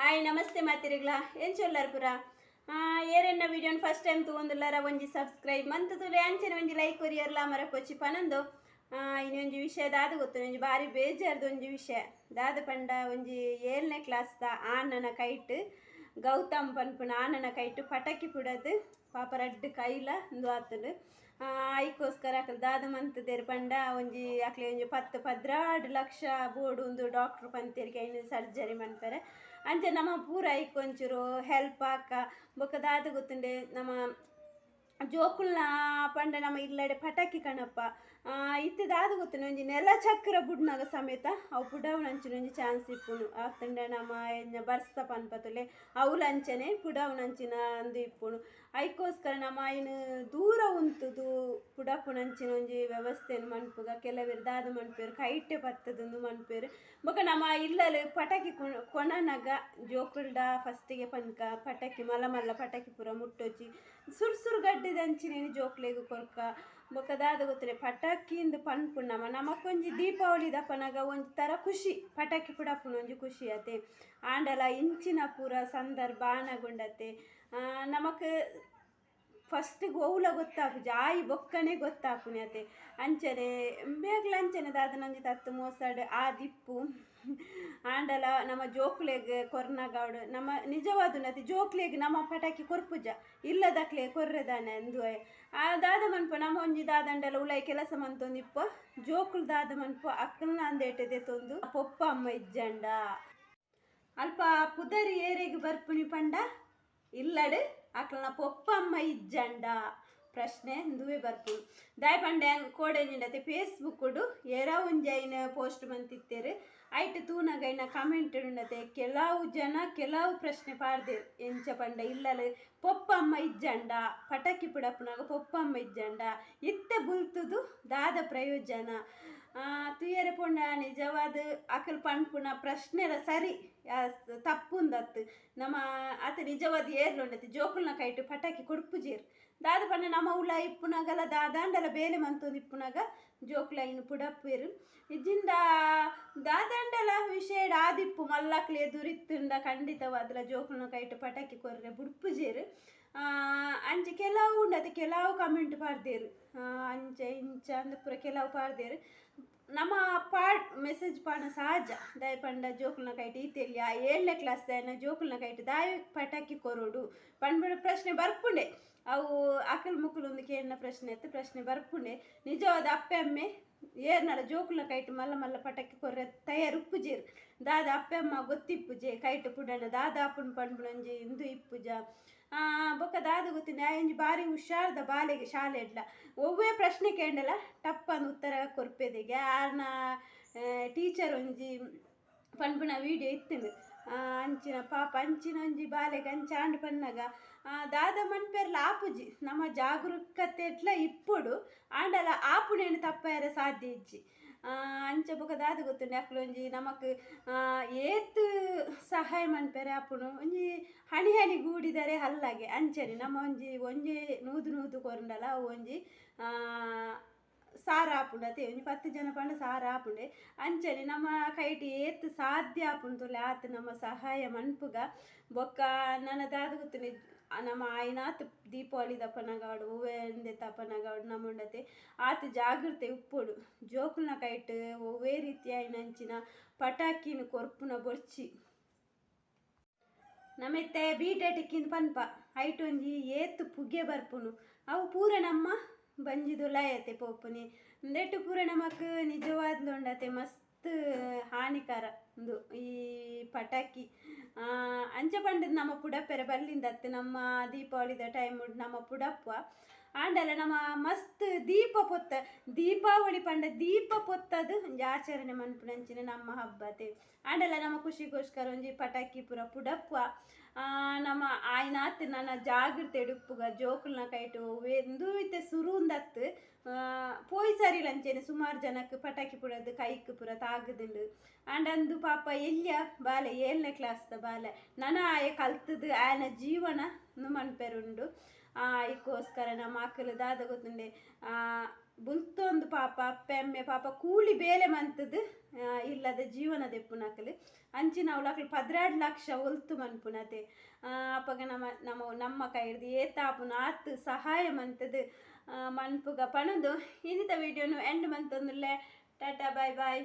Hi ನಮಸ್ತೆ ಮಾತಿರಿಗ್ಲ. ಏನ್ ಚೊಲ್ಲಾರ್ಪುರ? ಏರೆನ್ನ ವಿಡಿಯೋನ್ first time ತಗೊಂದುಲ್ಲಾರ, ಒಂಜಿ ಸಬ್ಸ್ಕ್ರೈಬ್ ಮಂತ್ ತುಲೆ ಒಂಜಿ ಲೈಕ್ ಕೊರಿಯರ್ಲ ಮರ ಕೊಚ್ಚಿ ಪನಂದು ಇನ್ನೊಂಜಿ ವಿಷಯ ದಾದ ಗೊತ್ತು ಒಂಜಿ ಬಾರಿ ಬೇಜಾರ್ದು ಒಂಜಿ ವಿಷಯ. ದಾದ ಪಂಡ ಒಂಜಿ ಏಳನೇ ಕ್ಲಾಸ್ದ ಆನನ ಕೈಟ್. ಗೌತಮ್ ಪನ್ಪುನ ಆನನ ಕೈಟ್ ಪಟಾಕಿ ಪುಡದು ಪಾಪ ರಡ್ಡ್ ಕೈಲ ಉಂದು ಆತುಂಡು ಐಕೋಸ್ಕರ ಅಕ್ಲು ದಾದ ಮಂತದೇರ್ ಪಂಡ ಒಂಜಿ ಅಕ್ಲೆ ಒಂಜಿ ಪತ್ತು ಪದ್ರಾಡ್ ಲಕ್ಷ ಬೋಡು ಒಂದು ಡಾಕ್ಟ್ರ್ ಪಂತೇರಿಗೆ ಐನು ಸರ್ಜರಿ ಮನ್ಪರೆ ಅಂಚ ನಮ್ಮ ಪೂರ ಐಕ್ ಒಂಚೂರು ಹೆಲ್ಪ್ ಆಕ ಬೊಕ ದಾದ ಗೊತ್ತುಂಡೆ ನಮ್ಮ ಜೋಕುಲ್ನ ಪಂಡ ನಮ್ಮ ಇಲ್ಲಡೆ ಪಟಾಕಿ ಕಣಪ್ಪ. ಇತ್ತಿದಾದ ಇತ್ತೆ ಗೊತ್ತೆ ಗೊತ್ತುಂಡು ಒಂಜಿ ನೆಲ ಚಕ್ರ ಬುಡ್ನಾಗ ಸಮೇತ ಅವು ಪುಡವ್ನಂಚಿನ ಒಂಜಿ ಚಾನ್ಸ್ ಇಪ್ಪುನು. ಆತಂಡ ನಮ್ಮ ಬರ್ಸ ಪನ್ಪತುಲೆ ಅವ್ಲಂಚನೆ ಪುಡವ್ನಂಚಿನ ಅಂದು ಇಪ್ಪುನು. ಐಕೋಸ್ಕರ ನಮ್ಮ ಆಯ್ನ ದೂರ ಉಂತುದು ಪುಡಪ್ಪುನಂಚಿನ ಒಂಜಿ ವ್ಯವಸ್ಥೆನು ಮನ್ಪುಗ ಕೆಲವೇರು ದಾದ ಮನ್ಪೇರು, ಕೈಟೆ ಬರ್ತದಂದು ಮನ್ಪೇರು. ಬೊಕ ನಮ್ಮ ಇಲ್ಲಲ್ಲಿ ಪಟಾಕಿ ಕೊಣ- ಕೊಣನಗ ಜೋಕುಲ್ಡ ಫಸ್ಟಿಗೆ ಪನ್ಕ ಪಟಾಕಿ ಮಲ್ಲ ಮಲ್ಲ ಪಟಾಕಿ ಪೂರ ಮುಟ್ಟೊಚ್ಚಿ ಸುರ್ ಅಂಚಿನೇನು ಜೋಕ್ಲೆಗು ಕೊರ್ಕ. ಬೊಕ ದಾದ ಗೊತ್ತಲೆ, ಪಟಾಕಿಯಿಂದ ಪನ್ಪುಂಡು ನಮ್ಮ ನಮಕೊಂಜಿ ದೀಪಾವಳಿ ದಪನಗ ಒಂಜಿ ಥರ ಖುಷಿ. ಪಟಾಕಿ ಪುಡಪುನ ಒಂಜಿ ಖುಷಿ ಆತೆ ಆಂಡಲ ಇಂಚಿನ ಪೂರ ಸಂದರ್ಭ ಆನಗುಂಡತೆ. ನಮಕ್ ಫಸ್ಟ್ ಗೋವುಲ ಗೊತ್ತಾಪುಜ ಆಯಿ ಬೊಕ್ಕನೆ ಗೊತ್ತಾಪುನೆ ಅತೆ ಅಂಚನೆ ಬೇಗಲ ಅಂಚನೆ ದಾದ ನಂಜಿ ತತ್ತು ಮೋಸಡ್, ಆ ದಿಪ್ಪು. ಆಂಡಲ, ನಮ್ಮ ಜೋಕ್ಲೆಗ್ ಕೊರ್ನಗಾಡು ನಮ್ಮ ನಿಜವಾದು ನತಿ, ಜೋಕ್ಲೆಗ್ ನಮ್ಮ ಪಟಾಕಿ ಕೊರ್ಪುಜ, ಇಲ್ಲದಕ್ಲೆ ಕೊರ್ರೆದಾನೆ ಅಂದು ಆ ದಾದ ಮನ್ಪ, ನಮ್ಮ ಒಂಜಿ ದಾದಂಡಲ ಉಳಾಯಿ ಕೆಲಸ ಮಂತೊಂದಿಪ್ಪ, ಜೋಕುಲ್ ದಾದ ಮನ್ಪ ಅಕ್ಕನ ಅಂದೇಟದೆ ತೊಂದು ಪೊಪ್ಪ ಅಮ್ಮ ಇಜ್ಜಂಡ. ಅಲ್ಪ ಪುದರಿ ಏರೆಗೆ ಬರ್ಪುನಿ ಪಂಡ, ಇಲ್ಲಡ್ ಅಕ್ಲನ ಪೊಪ್ಪ ಅಮ್ಮ ಇಜ್ಜಂಡ. ಪ್ರಶ್ನೆ ದುವೆ ಬರ್ತು. ದಾಯ್ ಕೋಡೆ ಕೋಡೆಜಿಂಡತೆ ಫೇಸ್ಬುಕ್ ಎರ ಒಂಜೈನ ಪೋಸ್ಟ್ ಮಂತಿತ್ತೇರು ಐಟ್ ತೂನಗೈನ ಕಮೆಂಟ್ ಉಂಡತೆ, ಕೆಲವು ಜನ, ಕೆಲವು ಪ್ರಶ್ನೆ ಪಾಡ್ದೇರು ಎಂಚ ಪಂಡ ಇಲ್ಲಲು ಪೊಪ್ಪಮ್ಮ ಇಜ್ಜಂಡ, ಪಟಾಕಿ ಪುಡಪ್ಪನಾಗ ಪೊಪ್ಪಮ್ಮ ಇಜ್ಜಂಡ, ಇತ್ತೆ ಬುಲ್ತುದು ದಾದ ಪ್ರಯೋಜನ. ತುಯರೆ ಪೊಂಡ ನಿಜವಾದ ಅಕಲ್ ಪನ್ಪುನ ಪ್ರಶ್ನೆಲ ಸರಿ ತಪ್ಪುಂದತ್ತು. ನಮ್ಮ ಆತ ನಿಜವಾದ ಏರ್ಲುಂಡತಿ ಜೋಕುಲ್ನ ಕೈಟು ಪಟಾಕಿ ಕೊಡ್ಪುಜೇರು ದಾದ ಪಂಡ ನಮ್ಮ ಉಲ ಇಪ್ಪುನಗಲ, ದಾದಾಂಡಲ ಬೇಲೆ ಮಂತೊಂದು ಇಪ್ಪುನಗ, ಜೋಕುಲ ಇನ್ನು ಪುಡಪ್ಪೇರು ಇಜ್ಜಿಂದ ದಾದಾಂಡಲ ವಿಷಯ ಆದಿಪ್ಪು ಮಲ್ಲಕ್ಲೆ ಎದುರಿತ್ತುಂಡ ಖಂಡಿತವಾದ್ರ ಜೋಕುಲ್ನ ಕೈಟ್ ಪಟಾಕಿ ಕೊರ್ರೆ ಬುಡ್ಪುಜೇರು. ಅಂಚೆ ಕೆಲವು ಉಂಡತೆ ಕೆಲವು ಕಮೆಂಟ್ ಪಾಡ್ದೇರು. ಅಂಚೆ ಇಂಚ ಅಂದ ಪೂರ ಕೆಲವು ಪಾಡ್ದೇರು. ನಮ್ಮ ಪಾಡ್ ಮೆಸೇಜ್ ಪಾಡ ಸಹಜ ದಾಯ ಪಂಡ ಜೋಕುಲ್ನ ಕೈಟ್ ಈತೆಲ್ಲಿ ಆ ಏಳನೇ ಕ್ಲಾಸ್ ದಾಯನ ಜೋಕುಲ್ನ ಕೈಟ್, ದಾಯ ಪಟಾಕಿ ಕೊರೋಡು. ಪಂಡ ಪ್ರಶ್ನೆ ಬರ್ಪುಂಡೆ. ಅವು ಅಕಲ್ ಮುಕ್ಕಲು ಒಂದು ಕೇಳಿನ ಪ್ರಶ್ನೆ ಎತ್ತು ಪ್ರಶ್ನೆ ಬರ್ಪುಂಡೆ. ನಿಜವಾದ ಅಪ್ಪೆ ಅಮ್ಮೆ ಏರ್ನಡ ಜೋಕುಲ್ನ ಕೈಟ್ ಮಲ್ಲ ಮಲ್ಲ ಪಟಾಕಿ ಕೊರ್ರೆ ತಯಾರು ಉಪ್ಪುಜೇರು ದಾದ ಅಪ್ಪೆ ಅಮ್ಮ ಗೊತ್ತಿಪ್ಪುಜೆ, ಕೈಟ್ ಪುಡನ ದಾದ ಅಪ್ಪನ ಪಂಡ್ಬುಳಂಜಿ ಇಂದು ಇಪ್ಪುಜ. ಬೊಕ್ಕ ದಾದ ಗೊತ್ತಿನ ಎಂಜಿ ಬಾರಿ ಹುಷಾರ್ದ ಬಾಲೆಗೆ ಶಾಲೆ ಇಡ್ಲ. ಒವ್ವೇ ಪ್ರಶ್ನೆ ಕೇಂಡಲ ಟಪ್ಪಂದು ಉತ್ತರ ಕೊರ್ಪೆದಿಗೆ. ಆರ್ನ ಟೀಚರ್ ಒಂಜಿ ಪನ್ಪುನ ವಿಡಿಯೋ ಇತ್ತುಂಡು ಆ, ಅಂಚಿನ ಪಾಪ ಅಂಚಿನ ಒಂಜಿ ಬಾಲೆಗೆ ಅಂಚ ಆಂಡ್ ಪನ್ನಗ ದಾದ ಮನ್ಪೆರ್ಲ ಆಪುಜಿ ನಮ್ಮ ಜಾಗರೂಕತೆ ಇಟ್ಲ ಇಪ್ಪುಡು. ಆಂಡಲ ಆಪುಣೇನು ತಪ್ಪಾಯರ ಸಾಧ್ಯ ಇಜ್ಜಿ. ಅಂಚ ಬೊಕ ದಾದ ಗೊತ್ತುಂಡು ಒಂಜಿ ನಮಕ್ ಏತ್ ಸಹಾಯ ಮನ್ಪೆರೆ ಆಪುಣು ಒಂಜಿ ಹಣಿ ಹಣಿ ಗೂಡಿದರೆ ಹಲ್ಲಾಗೆ. ಅಂಚನೆ ನಮ್ಮ ಒಂಜಿ ಒಂಜಿ ನೂದು ನೂದು ಕೊರಂಡಲ ಒಂಜಿ ಸಾರ ಆಪುಂಡು ಅತೆ ಒಂಜಿ ಪತ್ತು ಜನ ಪಂಡ ಸಾರ ಆಪುಂಡೆ ಅಂಚನೆ ನಮ್ಮ ಕೈಟ್ ಏತ್ ಸಾಧ್ಯ ಆಪುಂಡುಲೆ ಆತ ನಮ್ಮ ಸಹಾಯ ಮನ್ಪುಗ ಬೊಕ್ಕ ನನ್ನ ದಾದ ಗೊತ್ತುಂಡು. ನಮ್ಮ ಆಯ್ನಾತ್ ದೀಪಾವಳಿ ದಪ್ಪನಗಾಡು, ಹೂವೆಂದೆ ತಪ್ಪನಗಾಡು ನಮ್ಮುಂಡತೆ ಆತ ಜಾಗೃತೆ ಉಪ್ಪುಡು. ಜೋಕುಲ್ನ ಕೈಟ್ ಒವ್ವೇ ರೀತಿಯ ನಂಚಿನ ಪಟಾಕಿನ ಕೊರ್ಪುನ ಬೊರ್ಚಿ ನಮೆತ್ತೆ ಬೀಟೆಟಿಕ್ಕಿಂದ ಪನ್ಪ ಐಟ್ ಒಂಜಿ ಏತ್ ಪುಗೆ ಬರ್ಪುನು. ಅವು ಪೂರ ನಮ್ಮ ಬಂಜಿದು ಲಯತೆ ಪೋಪುನಿ. ನೆಟ್ಟು ಪೂರ ನಮಕ್ ನಿಜವಾದ್ಲು ಉಂಡತೆ ಮಸ್ತ್ ಹಾನಿಕರ ಒಂದು ಈ ಪಟಾಕಿ. ಅಂಚ ಪಂಡದ್ ನಮ್ಮ ಪುಡಪ್ಪೆರೆ ಬಲ್ಲಿಂದತ್ತು. ನಮ್ಮ ದೀಪಾವಳಿದ ಟೈಮ್ ನಮ್ಮ ಪುಡಪ್ಪ. ಆಂಡಲ ನಮ್ಮ ಮಸ್ತ್ ದೀಪ ಪೊತ್ತ, ದೀಪಾವಳಿ ಪಂಡ ದೀಪ ಪೊತ್ತದು ಒಂಜಿ ಆಚರಣೆ ಮನ್ಪುನಂಚಿನ ನಮ್ಮ ಹಬ್ಬತೆ. ಆಂಡಲ ನಮ್ಮ ಖುಷಿಗೋಸ್ಕರ ಒಂಜಿ ಪಟಾಕಿ ಪುರ ಪುಡಪ್ಪ ನಮ್ಮ ಆಯ್ನಾತ್ ನನ್ನ ಜಾಗೃತಿ ಡುಪ್ಪುಗ ಜೋಕುಲ್ನ ಕೈಟು ಎಂದು ಇತ್ತೆ ಸುರುಂದತ್ತು ಸರಿ ಲಂಚೇನೆ ಸುಮಾರು ಜನಕ್ಕೆ ಪಟಾಕಿ ಪುಡದು ಕೈಕ್ ಪುರ ತಾಗದುಂಡು ಆಂಡ್ ಅಂದು ಪಾಪ ಎಲ್ಯ ಬಾಲೆ, ಏಳನೇ ಕ್ಲಾಸ್ದ ಬಾಲೆ ನನ ಆಯ ಕಲ್ತದು ಆಯನ ಜೀವನ ಮನ್ಪೆರುಂಡು. ಇಕ್ಕೋಸ್ಕರ ನಮ್ಮ ಮಕ್ಕಳು ದಾದ ಗೊತ್ತುಂಡೆ ಬುಲ್ತೊಂದು ಪಾಪ, ಪೆಮ್ಮೆ ಪಾಪ, ಕೂಲಿ ಬೇಲೆ ಮಂತದ್ದು ಇಲ್ಲದ ಜೀವನ ದೆಪ್ಪುನಕಲು ಅಂಚಿನ ಅವಳಕ್ಲು ಪದ್ರಾಡ್ ಲಕ್ಷ ಒಲ್ತು ಮನ್ಪುನತೆ. ಅಪ್ಪಗ ನಮ್ಮ ನಮ್ಮ ನಮ್ಮ ಕೈ ಹಿಡ್ದು ಏತಾಪುನ ಆತು ಸಹಾಯ ಮಂತದ್ದು. ಮನ್ಪುಗ ಪಣದು ಇನ್ನಿತ ವಿಡಿಯೋನು ಎಂಡ್ ಮಂತೊಂದುಲ್ಲೆ. ಟಾಟಾ, ಬಾಯ್ ಬಾಯ್.